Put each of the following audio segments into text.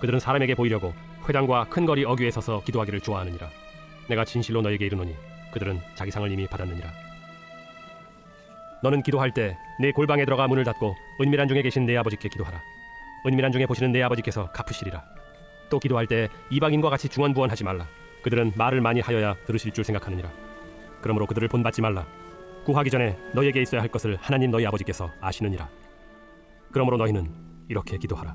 그들은 사람에게 보이려고 회당과 큰 거리 어귀에 서서 기도하기를 좋아하느니라. 내가 진실로 너에게 이르노니 그들은 자기 상을 이미 받았느니라. 너는 기도할 때 내 골방에 들어가 문을 닫고 은밀한 중에 계신 내 아버지께 기도하라. 은밀한 중에 보시는 내 아버지께서 갚으시리라. 또 기도할 때 이방인과 같이 중언부언하지 말라. 그들은 말을 많이 하여야 들으실 줄 생각하느니라. 그러므로 그들을 본받지 말라. 구하기 전에 너에게 있어야 할 것을 하나님 너희 아버지께서 아시느니라. 그러므로 너희는 이렇게 기도하라.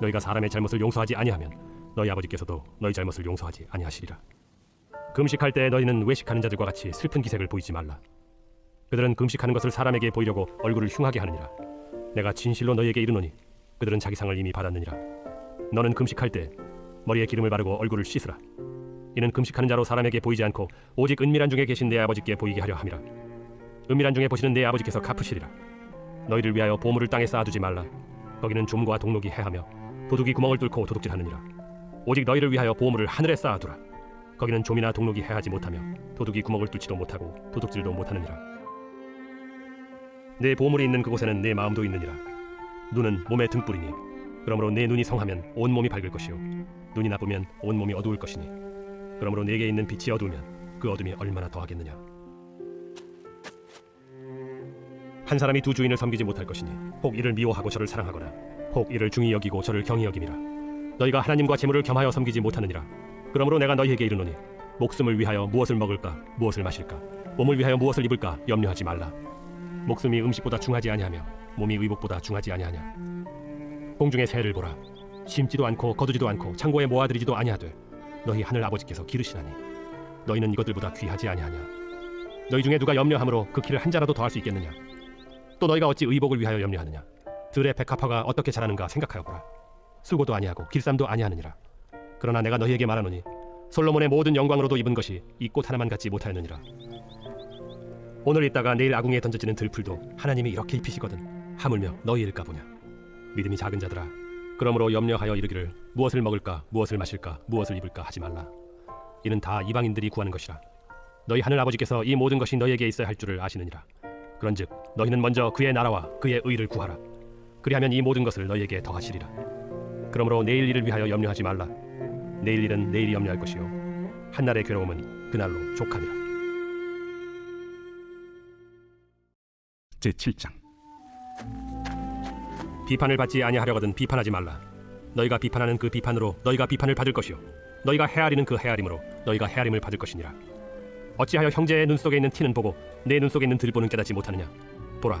너희가 사람의 잘못을 용서하지 아니하면 너희 아버지께서도 너희 잘못을 용서하지 아니하시리라. 금식할 때 너희는 외식하는 자들과 같이 슬픈 기색을 보이지 말라. 그들은 금식하는 것을 사람에게 보이려고 얼굴을 흉하게 하느니라. 내가 진실로 너희에게 이르노니 그들은 자기 상을 이미 받았느니라. 너는 금식할 때 머리에 기름을 바르고 얼굴을 씻으라. 이는 금식하는 자로 사람에게 보이지 않고 오직 은밀한 중에 계신 내 아버지께 보이게 하려 함이라. 은밀한 중에 보시는 내 아버지께서 갚으시리라. 너희를 위하여 보물을 땅에 쌓아두지 말라. 거기는 좀과 동록이 해하며 도둑이 구멍을 뚫고 도둑질하느니라. 오직 너희를 위하여 보물을 하늘에 쌓아두라. 거기는 좀이나 동록이 해하지 못하며 도둑이 구멍을 뚫지도 못하고 도둑질도 못하느니라. 내 보물이 있는 그곳에는 내 마음도 있느니라. 눈은 몸의 등불이니 그러므로 내 눈이 성하면 온 몸이 밝을 것이요 눈이 나쁘면 온 몸이 어두울 것이니 그러므로 내게 있는 빛이 어두우면 그 어둠이 얼마나 더하겠느냐. 한 사람이 두 주인을 섬기지 못할 것이니 혹 이를 미워하고 저를 사랑하거나 혹 이를 중히 여기고 저를 경히 여김이라 너희가 하나님과 재물을 겸하여 섬기지 못하느니라. 그러므로 내가 너희에게 이르노니 목숨을 위하여 무엇을 먹을까 무엇을 마실까 몸을 위하여 무엇을 입을까 염려하지 말라. 목숨이 음식보다 중하지 아니하며 몸이 의복보다 중하지 아니하냐? 공중의 새를 보라. 심지도 않고 거두지도 않고 창고에 모아들이지도 아니하되 너희 하늘 아버지께서 기르시나니 너희는 이것들보다 귀하지 아니하냐? 너희 중에 누가 염려함으로 그 키를 한 자라도 더할 수 있겠느냐? 또 너희가 어찌 의복을 위하여 염려하느냐 들의 백합화가 어떻게 자라는가 생각하여 보라 수고도 아니하고 길쌈도 아니하느니라. 그러나 내가 너희에게 말하노니 솔로몬의 모든 영광으로도 입은 것이 이 꽃 하나만 갖지 못하였느니라. 오늘 있다가 내일 아궁이에 던져지는 들풀도 하나님이 이렇게 입히시거든 하물며 너희일까 보냐. 믿음이 작은 자들아 그러므로 염려하여 이르기를 무엇을 먹을까 무엇을 마실까 무엇을 입을까 하지 말라. 이는 다 이방인들이 구하는 것이라. 너희 하늘 아버지께서 이 모든 것이 너희에게 있어야 할 줄을 아시느니라. 그런즉 너희는 먼저 그의 나라와 그의 의를 구하라 그리하면 이 모든 것을 너희에게 더하시리라. 그러므로 내일 일을 위하여 염려하지 말라. 내일 일은 내일이 염려할 것이요. 한날의 괴로움은 그날로 족하니라. 제 7장. 비판을 받지 아니하려거든 비판하지 말라. 너희가 비판하는 그 비판으로 너희가 비판을 받을 것이요. 너희가 헤아리는 그 헤아림으로 너희가 헤아림을 받을 것이니라. 어찌하여 형제의 눈 속에 있는 티는 보고 내 눈 속에 있는 들보는 깨닫지 못하느냐? 보라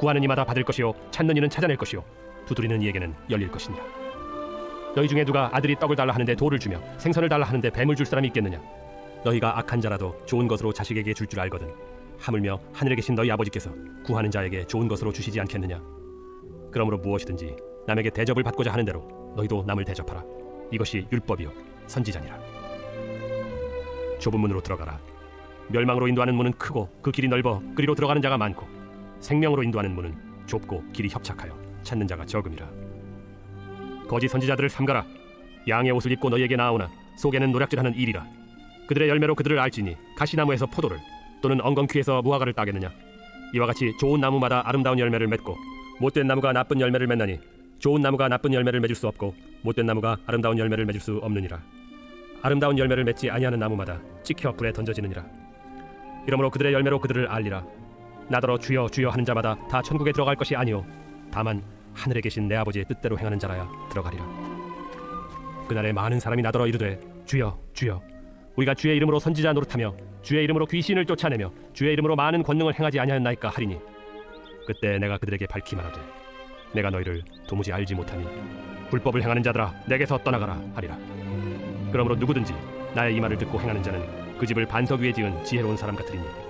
구하는 이마다 받을 것이요 찾는 이는 찾아낼 것이요 두드리는 이에게는 열릴 것이니라. 너희 중에 누가 아들이 떡을 달라 하는데 돌을 주며 생선을 달라 하는데 뱀을 줄 사람이 있겠느냐? 너희가 악한 자라도 좋은 것으로 자식에게 줄 줄 알거든 하물며 하늘에 계신 너희 아버지께서 구하는 자에게 좋은 것으로 주시지 않겠느냐? 그러므로 무엇이든지 남에게 대접을 받고자 하는 대로 너희도 남을 대접하라. 이것이 율법이요 선지자니라. 좁은 문으로 들어가라. 멸망으로 인도하는 문은 크고 그 길이 넓어 그리로 들어가는 자가 많고 생명으로 인도하는 문은 좁고 길이 협착하여 찾는 자가 적음이라. 거짓 선지자들을 삼가라. 양의 옷을 입고 너희에게 나오나 속에는 노략질하는 일이라. 그들의 열매로 그들을 알지니 가시나무에서 포도를 또는 엉겅퀴에서 무화과를 따겠느냐? 이와 같이 좋은 나무마다 아름다운 열매를 맺고 못된 나무가 나쁜 열매를 맺나니 좋은 나무가 나쁜 열매를 맺을 수 없고 못된 나무가 아름다운 열매를 맺을 수 없느니라. 아름다운 열매를 맺지 아니하는 나무마다 찍혀 불에 던져지느니라. 이러므로 그들의 열매로 그들을 알리라 나더러 주여 주여 하는 자마다 다 천국에 들어갈 것이 아니요 다만 하늘에 계신 내 아버지의 뜻대로 행하는 자라야 들어가리라. 그날에 많은 사람이 나더러 이르되 주여 주여 우리가 주의 이름으로 선지자 노릇하며 주의 이름으로 귀신을 쫓아내며 주의 이름으로 많은 권능을 행하지 아니하였나이까 하리니? 그때 내가 그들에게 밝히 말하되 내가 너희를 도무지 알지 못하니 불법을 행하는 자들아 내게서 떠나가라 하리라. 그러므로 누구든지 나의 이 말을 듣고 행하는 자는 그 집을 반석 위에 지은 지혜로운 사람 같으리니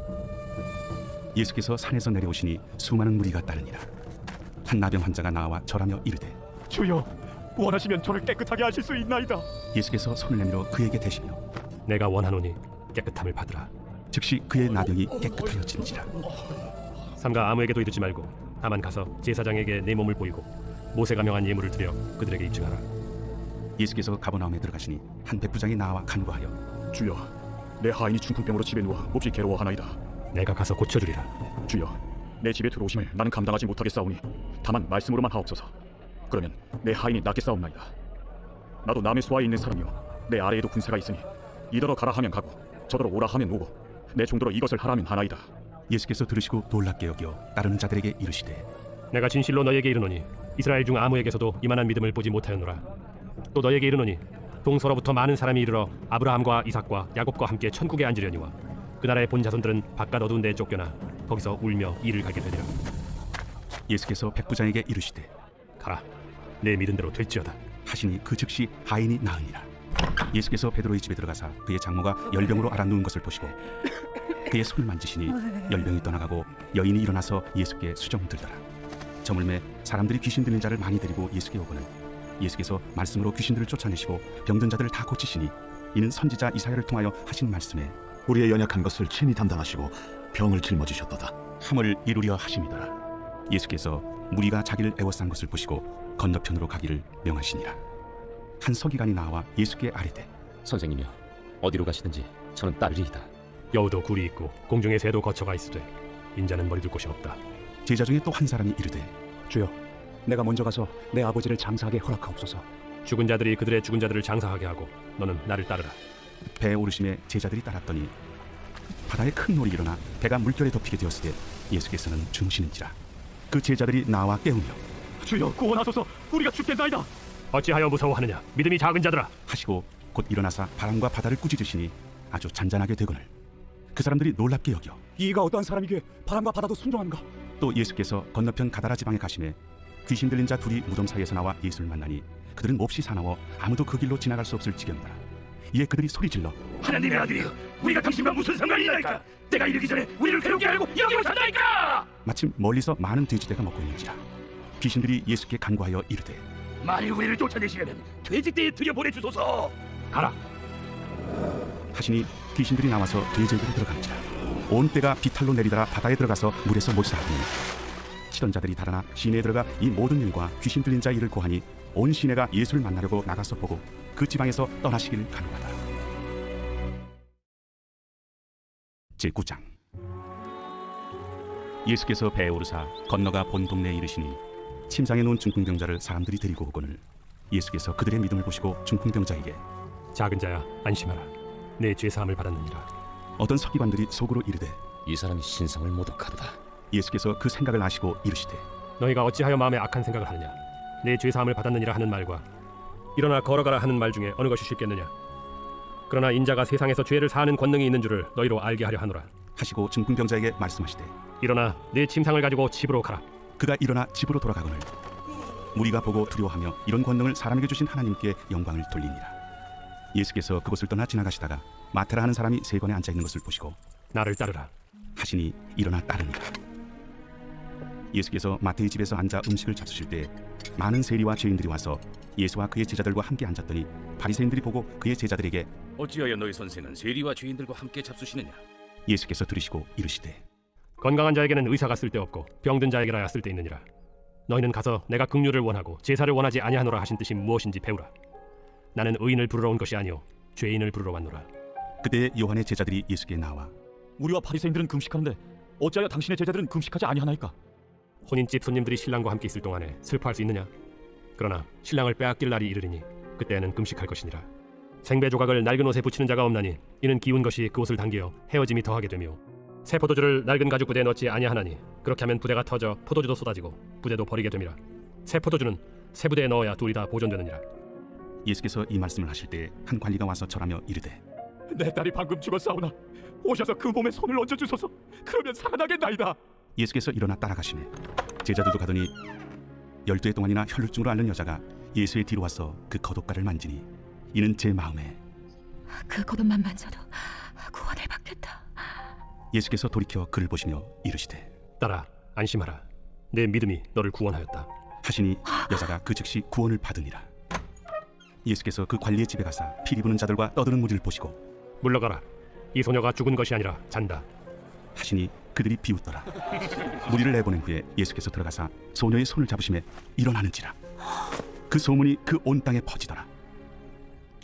예수께서 산에서 내려오시니 수많은 무리가 따르니라. 한 나병 환자가 나와 절하며 이르되 주여 원하시면 저를 깨끗하게 하실 수 있나이다. 예수께서 손을 내밀어 그에게 대시며 내가 원하노니 깨끗함을 받으라. 즉시 그의 나병이 깨끗하여진지라. 삼가 아무에게도 이르지 말고 다만 가서 제사장에게 내 몸을 보이고 모세가 명한 예물을 드려 그들에게 입증하라. 예수께서 가버나움에 들어가시니 한 백부장이 나와 간구하여 주여 내 하인이 중풍병으로 집에 누워 몹시 괴로워하나이다 내가 가서 고쳐주리라. 주여 내 집에 들어오심을 나는 감당하지 못하겠사오니 다만 말씀으로만 하옵소서. 그러면 내 하인이 낫겠사옵나이다. 나도 남의 수하에 있는 사람이요. 내 아래에도 군사가 있으니 이더러 가라 하면 가고 저더러 오라 하면 오고 내 종도로 이것을 하라면 하나이다. 예수께서 들으시고 놀랍게 여겨 따르는 자들에게 이르시되 내가 진실로 너에게 이르노니 이스라엘 중 아무에게서도 이만한 믿음을 보지 못하였노라. 또 너에게 이르노니 동서로부터 많은 사람이 이르러 아브라함과 이삭과 야곱과 함께 천국에 앉으려니와 그 나라의 본 자손들은 바깥 어두운 데에 쫓겨나 거기서 울며 이를 가게 되리라. 예수께서 백부장에게 이르시되 가라 내 믿은 대로 될지어다. 하시니 그 즉시 하인이 나으니라. 예수께서 베드로의 집에 들어가사 그의 장모가 열병으로 앓아 누운 것을 보시고 그의 손을 만지시니 열병이 떠나가고 여인이 일어나서 예수께 수정 들더라. 저물매 사람들이 귀신 들린 자를 많이 데리고 예수께 오거늘 예수께서 말씀으로 귀신들을 쫓아내시고 병든 자들을 다 고치시니 이는 선지자 이사야를 통하여 하신 말씀에 우리의 연약한 것을 친히 담당하시고 병을 짊어지셨도다. 함을 이루려 하심이더라. 예수께서 무리가 자기를 애워싼 것을 보시고 건너편으로 가기를 명하시니라. 한 서기관이 나와 예수께 아뢰되 선생님이여 어디로 가시든지 저는 따르리이다. 여우도 굴이 있고 공중의 새도 거처가 있으되 인자는 머리 둘 곳이 없다. 제자 중에 또 한 사람이 이르되 주여, 내가 먼저 가서 내 아버지를 장사하게 허락하옵소서. 죽은 자들이 그들의 죽은 자들을 장사하게 하고 너는 나를 따르라 배에 오르심에 제자들이 따랐더니 바다에 큰 놀이 일어나 배가 물결에 덮이게 되었을 때 예수께서는 주무시는지라 그 제자들이 나와 깨우며 주여 구원하소서. 우리가 죽겠나이다. 어찌하여 무서워하느냐? 믿음이 작은 자들아. 하시고 곧 일어나사 바람과 바다를 꾸짖으시니 아주 잔잔하게 되거늘 그 사람들이 놀랍게 여겨 이가 어떠한 사람이기에 바람과 바다도 순종하는가? 또 예수께서 건너편 가다라 지방에 가심에 귀신 들린 자 둘이 무덤 사이에서 나와 예수를 만나니 그들은 몹시 사나워 아무도 그 길로 지나갈 수 없을 지경이다 이에 그들이 소리질러 하나님의 아들이 우리가 당신과 무슨 상관이 있나이까? 때가 이르기 전에 우리를 괴롭게 알고 여기 오셨나이까? 마침 멀리서 많은 돼지떼가 먹고 있는지라 귀신들이 예수께 간구하여 이르되 만일 우리를 쫓아내시려면 돼지떼에 들여보내주소서. 가라. 하시니 귀신들이 나와서 돼지에게로 들어간지라. 온 떼가 비탈로 내리다가 바다에 들어가서 물에서 못살았더니 치던 자들이 달아나 시내에 들어가 이 모든 일과 귀신 들린 자 일을 고하니 온 시내가 예수를 만나려고 나가서 보고 그 지방에서 떠나시기를 간구하다. 제9장. 예수께서 배에 오르사 건너가 본 동네에 이르시니 침상에 놓은 중풍병자를 사람들이 데리고 오거늘 예수께서 그들의 믿음을 보시고 중풍병자에게 작은 자야 안심하라. 내 죄 사함을 받았느니라. 어떤 서기관들이 속으로 이르되 이 사람이 신성을 모독하도다. 예수께서 그 생각을 아시고 이르시되 너희가 어찌하여 마음에 악한 생각을 하느냐? 내 죄 사함을 받았느니라 하는 말과 일어나 걸어가라 하는 말 중에 어느 것이 쉽겠느냐 그러나 인자가 세상에서 죄를 사하는 권능이 있는 줄을 너희로 알게 하려 하노라 하시고 중풍병자에게 말씀하시되 일어나 내 침상을 가지고 집으로 가라 그가 일어나 집으로 돌아가거늘 무리가 보고 두려워하며 이런 권능을 사람에게 주신 하나님께 영광을 돌리니라 예수께서 그곳을 떠나 지나가시다가 마테라 하는 사람이 세관에 앉아 있는 것을 보시고 나를 따르라. 하시니 일어나 따르니라. 예수께서 마태의 집에서 앉아 음식을 잡수실 때 많은 세리와 죄인들이 와서 예수와 그의 제자들과 함께 앉았더니 바리새인들이 보고 그의 제자들에게 어찌하여 너희 선생은 세리와 죄인들과 함께 잡수시느냐? 예수께서 들으시고 이르시되 건강한 자에게는 의사가 쓸데없고 병든 자에게라야 쓸데있느니라. 너희는 가서 내가 긍휼을 원하고 제사를 원하지 아니하노라 하신 뜻이 무엇인지 배우라. 나는 의인을 부르러 온 것이 아니요 죄인을 부르러 왔노라. 그때 요한의 제자들이 예수께 나와 우리와 바리새인들은 금식하는데 어찌하여 당신의 제자들은 금식하지 아니하나이까? 혼인집 손님들이 신랑과 함께 있을 동안에 슬퍼할 수 있느냐? 그러나 신랑을 빼앗길 날이 이르리니 그때에는 금식할 것이니라. 생배 조각을 낡은 옷에 붙이는 자가 없나니 이는 기운 것이 그 옷을 당겨 헤어짐이 더하게 되며 새 포도주를 낡은 가죽 부대에 넣지 아니하나니 그렇게 하면 부대가 터져 포도주도 쏟아지고 부대도 버리게 됨이라. 새 포도주는 새 부대에 넣어야 둘이 다 보존되느니라. 예수께서 이 말씀을 하실 때 한 관리가 와서 절하며 이르되 내 딸이 방금 죽었사오나 오셔서 그 몸에 손을 얹어 주소서. 그러면 살아나겠나이다. 예수께서 일어나 따라가시매 제자들도 가더니 열두 해 동안이나 혈루증으로 앓는 여자가 예수의 뒤로 와서 그 겉옷가를 만지니 이는 제 마음에 그 겉옷만 만져도 구원을 받겠다. 예수께서 돌이켜 그를 보시며 이르시되 따라 안심하라. 내 믿음이 너를 구원하였다. 하시니 여자가 그 즉시 구원을 받으니라 예수께서 그 관리의 집에 가사 피리 부는 자들과 떠드는 무리를 보시고 물러가라. 이 소녀가 죽은 것이 아니라 잔다. 하시니 그들이 비웃더라 무리를 내보낸 후에 예수께서 들어가사 소녀의 손을 잡으심에 일어나는지라 그 소문이 그 온 땅에 퍼지더라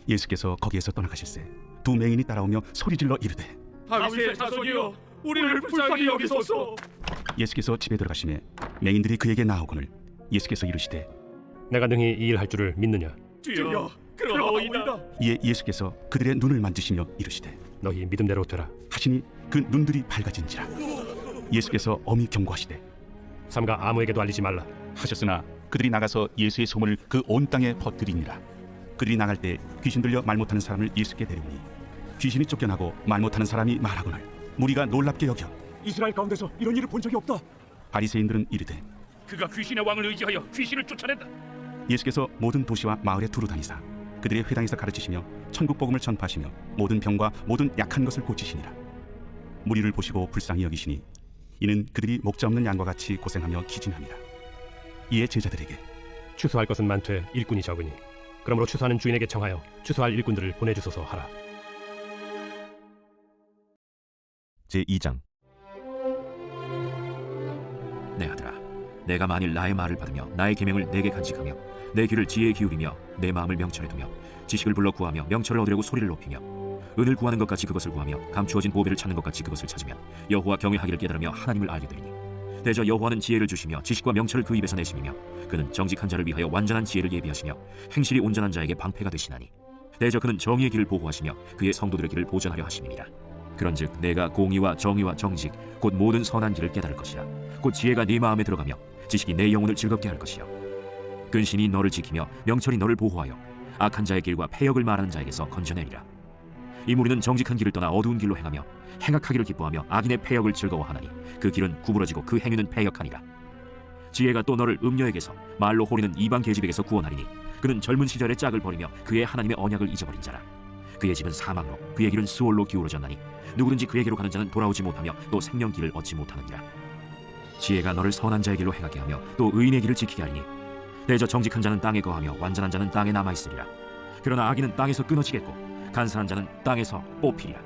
예수께서 거기에서 떠나가실새 두 맹인이 따라오며 소리질러 이르되 다윗의 자손이여 우리를 불쌍히 여기소서. 예수께서 집에 들어가시매 맹인들이 그에게 나오거늘 예수께서 이르시되 내가 능히 이 일 할 줄을 믿느냐? 주여 그러하오이다. 이에 예수께서 그들의 눈을 만지시며 이르시되 너희 믿음대로 되라. 하시니 그 눈들이 밝아진지라 예수께서 엄히 경고하시되 삼가 아무에게도 알리지 말라. 하셨으나 그들이 나가서 예수의 소문을 그 온 땅에 퍼뜨리니라 그들이 나갈 때 귀신 들려 말 못하는 사람을 예수께 데려오니 귀신이 쫓겨나고 말 못하는 사람이 말하거늘 무리가 놀랍게 여겨 이스라엘 가운데서 이런 일을 본 적이 없다. 바리새인들은 이르되 그가 귀신의 왕을 의지하여 귀신을 쫓아낸다. 예수께서 모든 도시와 마을에 두루 다니사 그들의 회당에서 가르치시며 천국 복음을 전파하시며 모든 병과 모든 약한 것을 고치시니라 무리를 보시고 불쌍히 여기시니 이는 그들이 목자 없는 양과 같이 고생하며 기진함이라 이에 제자들에게 추수할 것은 많되 일꾼이 적으니 그러므로 추수하는 주인에게 청하여 추수할 일꾼들을 보내주소서 하라. 제 2장. 내 아들아. 내가 만일 나의 말을 받으며 나의 계명을 내게 간직하며 내 귀를 지혜에 기울이며 내 마음을 명철에 두며 지식을 불러 구하며 명철을 얻으려고 소리를 높이며 은을 구하는 것 같이 그것을 구하며 감추어진 보배를 찾는 것 같이 그것을 찾으면 여호와 경외하기를 깨달으며 하나님을 알게 되리니. 대저 여호와는 지혜를 주시며 지식과 명철을 그 입에서 내심이며 그는 정직한 자를 위하여 완전한 지혜를 예비하시며 행실이 온전한 자에게 방패가 되시나니. 대저 그는 정의의 길을 보호하시며 그의 성도들의 길을 보전하려 하심이니라. 그런즉 내가 공의와 정의와 정직 곧 모든 선한 길을 깨달을 것이라. 곧 지혜가 네 마음에 들어가며 지식이 내 영혼을 즐겁게 할 것이요. 근신이 너를 지키며 명철이 너를 보호하여 악한 자의 길과 패역을 말하는 자에게서 건져내리라 이 무리는 정직한 길을 떠나 어두운 길로 행하며 행악하기를 기뻐하며 악인의 패역을 즐거워하나니 그 길은 구부러지고 그 행위는 패역하니라. 지혜가 또 너를 음녀에게서 말로 호리는 이방 계집에게서 구원하리니 그는 젊은 시절의 짝을 버리며 그의 하나님의 언약을 잊어버린 자라. 그의 집은 사망으로 그의 길은 수월로 기울어졌나니 누구든지 그에게로 가는 자는 돌아오지 못하며 또 생명 길을 얻지 못하느니라. 지혜가 너를 선한 자의 길로 행하게 하며 또 의인의 길을 지키게 하리니 대저 정직한 자는 땅에 거하며 완전한 자는 땅에 남아 있으리라. 그러나 악인은 땅에서 끊어지겠고 간사한 자는 땅에서 뽑히리라